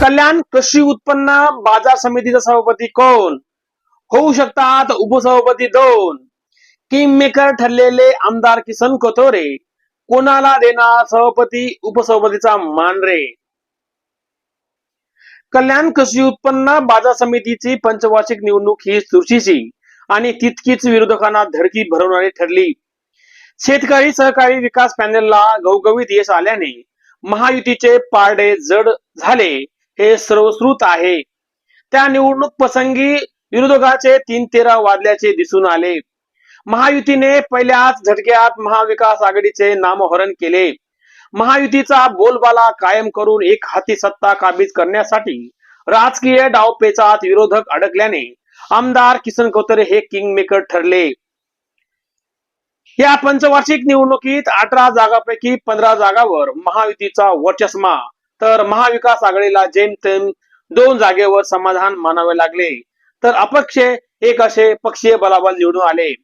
कल्याण कृषी उत्पन्न बाजार समितीचा सभापती कोण? होऊ शकतात उपसभापती दोन. किंग मेकर ठरलेले आमदार किसन कोथोरे. कोणाला देणार सभापती? उपसभापतीचा मान रे कल्याण कृषी उत्पन्न बाजार समितीची पंचवार्षिक निवडणूक ही चुरशीची आणि तितकीच विरोधकांना धडकी भरवणारी ठरली. शेतकरी सहकारी विकास पॅनेलला गवगवीत यश आल्याने महायुतीचे पारडे जड झाले हे सर्वश्रुत आहे. त्या निवडणूक प्रसंगी विरोधकाचे तीन तेरा वाजल्याचे दिसून आले. महायुतीने पहिल्याच झटक्यात महाविकास आघाडीचे नामहरण केले. महायुतीचा बोलबाला कायम करून एक हाती सत्ता काबीज करण्यासाठी राजकीय डावपेचात विरोधक अडकल्याने आमदार किसन कोतरे हे किंग मेकर ठरले. या पंचवार्षिक निवडणुकीत अठरा जागापैकी पंधरा जागावर महायुतीचा वर्चस्मा तर महाविकास आघाडीला जेमतेम दोन जागेवर समाधान मानावे लागले. तर अपक्ष एक असे पक्षीय बलाबल निवडून आले.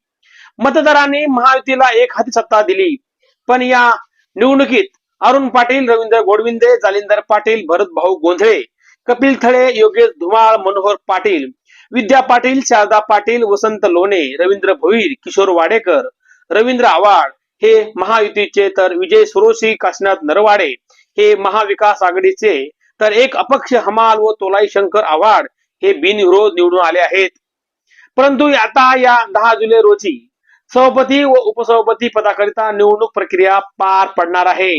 मतदारांनी महायुतीला एक हाती सत्ता दिली. पण या निवडणुकीत अरुण पाटील रवींद्र गोडविंदे जालिंदर पाटील भरत भाऊ गोंधळे कपिल थळे योगेश धुमाळ मनोहर पाटील विद्या पाटील शारदा पाटील वसंत लोणे रवींद्र भोईर किशोर वाडेकर रवींद्र आव्हाड हे महायुतीचे तर विजय सुरोशी काशीनाथ नरवाडे हे महाविकास आघाडीचे तर एक अपक्ष हमाल व तोलाई शंकर आव्हाड हे बिनविरोध निवडून आले आहेत. परंतु आता या दहा जुलै रोजी सभापती व उपसभापती पदाकरिता निवडणूक प्रक्रिया पार पडणार आहे.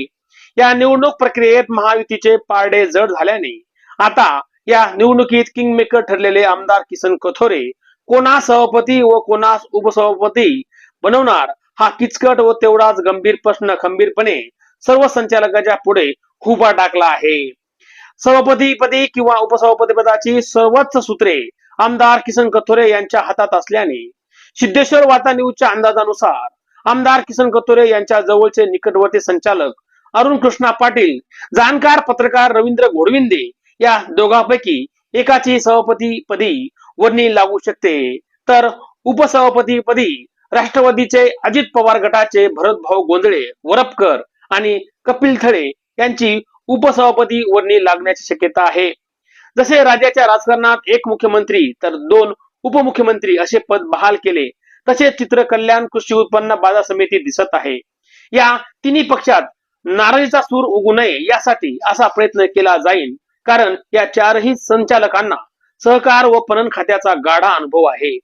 या निवडणूक प्रक्रियेत महायुतीचे पारडे जड झाल्याने आता या निवडणुकीत किंग मेकर ठरलेले आमदार किसन कथोरे कोणा सभापती व कोणास उपसभापती बनवणार हा किचकट व तेवढाच गंभीर प्रश्न खंबीरपणे सर्व संचालकाच्या पुढे उभा टाकला आहे. सभापती पदी किंवा उपसभापती पदाची सर्वच सूत्रे आमदार किसन कथोरे यांच्या हातात असल्याने सिद्धेश्वर वार्ता न्यूजच्या अंदाजानुसार आमदार किसन कतोरे यांच्या जवळचे निकटवर्ती संचालक अरुण कृष्णा पाटील जाणकार पत्रकार रवींद्र घोडविंदे या दोघांपैकी एकाची सभापती पदी वर्णी लागू शकते. तर उपसभापती पदी राष्ट्रवादीचे अजित पवार गटाचे भरत भाऊ गोंधळे वरपकर आणि कपिल थळे यांची उपसभापती वर्णी लागण्याची शक्यता आहे. जसे राज्याच्या राजकारणात एक मुख्यमंत्री तर दोन उपमुख्यमंत्री असे पद बहाल केले. तसे चित्र कल्याण कृषी उत्पन्न बाजार समिती दिसत आहे. या तिन्ही पक्षात नाराजीचा सूर उगू नये यासाठी असा प्रयत्न केला जाईल कारण या चारही संचालकांना सहकार व पणन खात्याचा गाढा अनुभव आहे.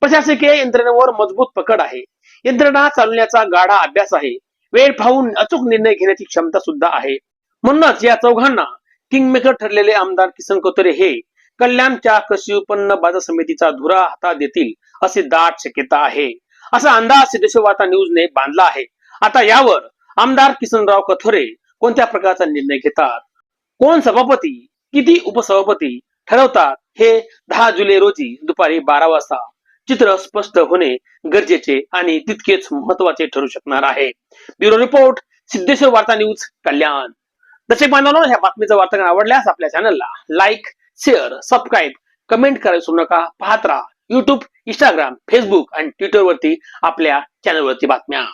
प्रशासकीय यंत्रणेवर मजबूत पकड आहे. यंत्रणा चालवण्याचा गाढा अभ्यास आहे. वेळ पाहून अचूक निर्णय घेण्याची क्षमता सुद्धा आहे. म्हणूनच या चौघांना किंगमेकर ठरलेले आमदार किसन कोतरे हे कल्याणच्या कृषी उत्पन्न बाजार समितीचा धुरा हातात देतील अशी दाट शक्यता आहे. असा अंदाज सिद्धेश्वर वार्ता न्यूजने बांधला आहे. आता यावर आमदार किसनराव कथोरे कोणत्या प्रकारचा निर्णय घेतात? कोण सभापती किती उपसभापती ठरवतात? हे दहा जुलै रोजी दुपारी बारा वाजता चित्र स्पष्ट होणे गरजेचे आणि तितकेच महत्त्वाचे ठरू शकणार आहे. ब्युरो रिपोर्ट सिद्धेश्वर वार्ता न्यूज कल्याण. दर्शक बांधवांनो ह्या बातमीचा वार्तांकन आवडल्यास आपल्या चॅनलला लाईक शेअर सबस्क्राईब कमेंट करायला सोडू नका. पाहत राहा युट्यूब इंस्टाग्राम फेसबुक आणि ट्विटर वरती आपल्या चॅनलवरती बातम्या.